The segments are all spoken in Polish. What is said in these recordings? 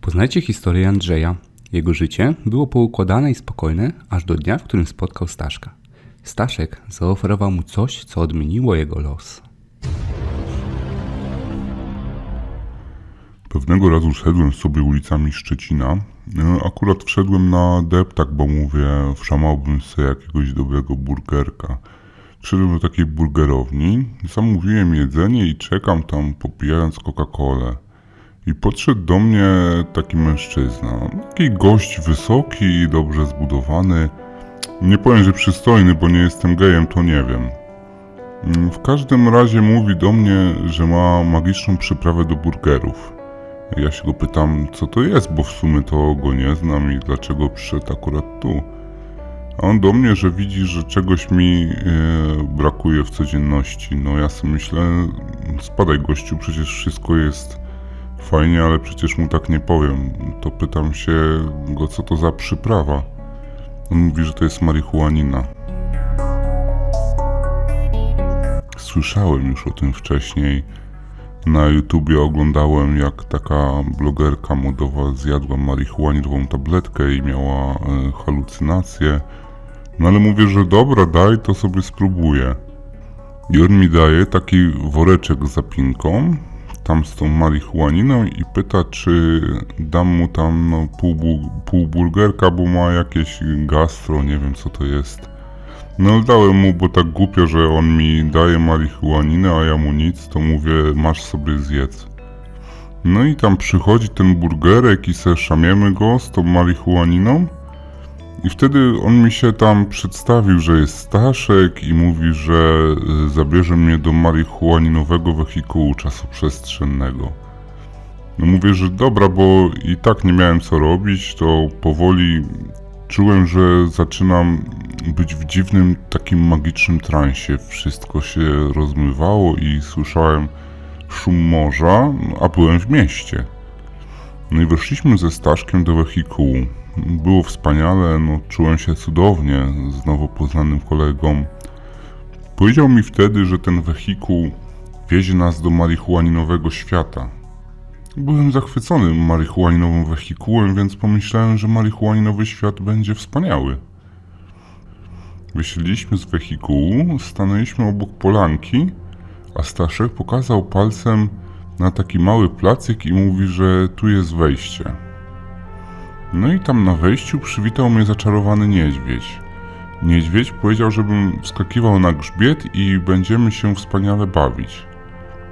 Poznajcie historię Andrzeja. Jego życie było poukładane i spokojne, aż do dnia, w którym spotkał Staszka. Staszek zaoferował mu coś, co odmieniło jego los. Pewnego razu szedłem sobie ulicami Szczecina. No, Akurat wszedłem na deptak, bo mówię, wszamałbym sobie jakiegoś dobrego burgerka. Wszedłem do takiej burgerowni, zamówiłem jedzenie i czekam tam popijając Coca-Colę. I podszedł do mnie taki mężczyzna. Taki gość wysoki i dobrze zbudowany. Nie powiem, że przystojny, bo nie jestem gejem, to nie wiem. Mm, W każdym razie mówi do mnie, że ma magiczną przyprawę do burgerów. Ja się go pytam, co to jest, bo w sumie to go nie znam i dlaczego przyszedł akurat tu. A on do mnie, że widzi, że czegoś mi e, brakuje w codzienności. No ja sobie myślę, spadaj gościu, przecież wszystko jest fajnie, ale przecież mu tak nie powiem. To pytam się go, co to za przyprawa. On mówi, że to jest marihuanina. Słyszałem już o tym wcześniej. Na YouTubie oglądałem, jak taka blogerka modowa zjadła marihuaninową tabletkę i miała e, halucynacje. No ale mówię, że dobra, daj, to sobie spróbuję. I on mi daje taki woreczek z zapinką, tam z tą marihuaniną i pyta, czy dam mu tam no, pół, bu- pół burgerka, bo ma jakieś gastro, nie wiem co to jest. No dałem mu, bo tak głupio, że on mi daje marihuaninę, a ja mu nic, to mówię, masz sobie zjedz. No i tam przychodzi ten burgerek i se szamiemy go z tą marihuaniną. I wtedy on mi się tam przedstawił, że jest Staszek i mówi, że y, zabierze mnie do marihuaninowego wehikułu czasoprzestrzennego. No mówię, że dobra, bo i tak nie miałem co robić, to powoli czułem, że zaczynam być w dziwnym, takim magicznym transie. Wszystko się rozmywało i słyszałem szum morza, a byłem w mieście. No i weszliśmy ze Staszkiem do wehikułu. Było wspaniale, no czułem się cudownie z nowo poznanym kolegą. Powiedział mi wtedy, że ten wehikuł wiezie nas do marihuaninowego świata. Byłem zachwycony marihuaninowym wehikułem, więc pomyślałem, że marihuaninowy świat będzie wspaniały. Wysiedliśmy z wehikułu, stanęliśmy obok polanki, a Staszek pokazał palcem na taki mały placyk i mówi, że tu jest wejście. No i tam na wejściu przywitał mnie zaczarowany niedźwiedź. Niedźwiedź powiedział, żebym wskakiwał na grzbiet i będziemy się wspaniale bawić.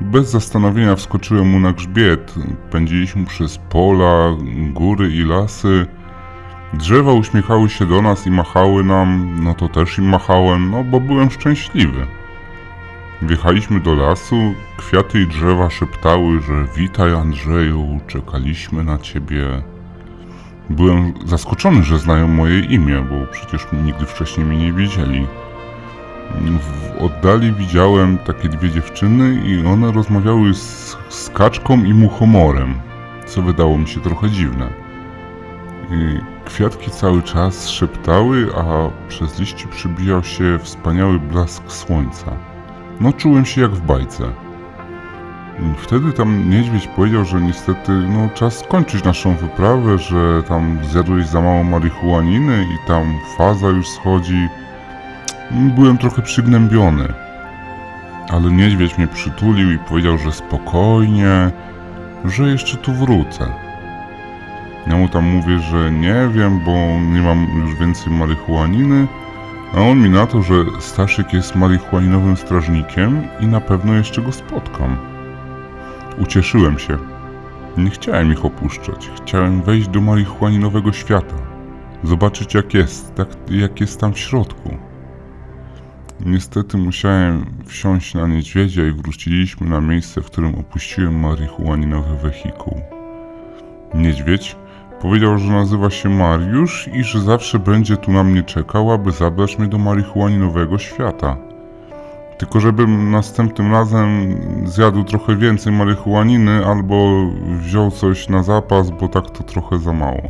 Bez zastanowienia wskoczyłem mu na grzbiet. Pędziliśmy przez pola, góry i lasy. Drzewa uśmiechały się do nas i machały nam, no to też im machałem, no bo byłem szczęśliwy. Wjechaliśmy do lasu, kwiaty i drzewa szeptały, że witaj Andrzeju, czekaliśmy na ciebie. Byłem zaskoczony, że znają moje imię, bo przecież nigdy wcześniej mnie nie wiedzieli. W oddali widziałem takie dwie dziewczyny i one rozmawiały z, z kaczką i muchomorem, co wydało mi się trochę dziwne. I Kwiatki cały czas szeptały, a przez liście przybijał się wspaniały blask słońca. No czułem się jak w bajce. Wtedy tam niedźwiedź powiedział, że niestety no, czas skończyć naszą wyprawę, że tam zjadłeś za mało marihuaniny i tam faza już schodzi. Byłem trochę przygnębiony. Ale niedźwiedź mnie przytulił i powiedział, że spokojnie, że jeszcze tu wrócę. Ja mu tam mówię, że nie wiem, bo nie mam już więcej marihuaniny, a on mi na to, że Staszek jest marihuaninowym strażnikiem i na pewno jeszcze go spotkam. Ucieszyłem się. Nie chciałem ich opuszczać. Chciałem wejść do marihuaninowego świata. Zobaczyć jak jest, tak jak jest tam w środku. Niestety musiałem wsiąść na niedźwiedzia i wróciliśmy na miejsce, w którym opuściłem marihuaninowy wehikuł. Niedźwiedź powiedział, że nazywa się Mariusz i że zawsze będzie tu na mnie czekał, aby zabrać mnie do marihuaninowego świata. Tylko żebym następnym razem zjadł trochę więcej marihuaniny albo wziął coś na zapas, bo tak to trochę za mało.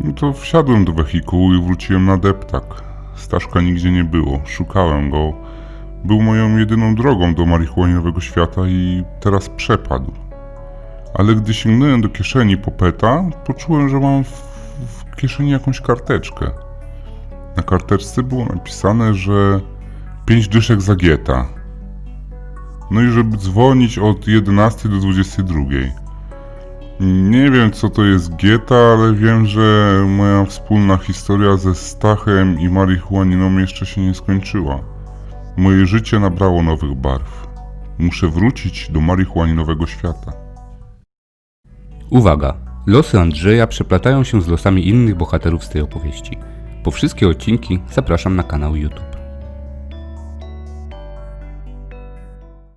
No to wsiadłem do wehikułu i wróciłem na deptak. Staszka nigdzie nie było, szukałem go. Był moją jedyną drogą do marihuaninowego świata i teraz przepadł. Ale gdy sięgnąłem do kieszeni popeta, poczułem, że mam w, w kieszeni jakąś karteczkę. Na karteczce było napisane, że 5 dyszek za gieta. No i żeby dzwonić od 11 do 22. Nie wiem co to jest gieta, ale wiem, że moja wspólna historia ze Stachem i marihuaniną jeszcze się nie skończyła. Moje życie nabrało nowych barw. Muszę wrócić do marihuaninowego świata. Uwaga! Losy Andrzeja przeplatają się z losami innych bohaterów z tej opowieści. Po wszystkie odcinki zapraszam na kanał YouTube.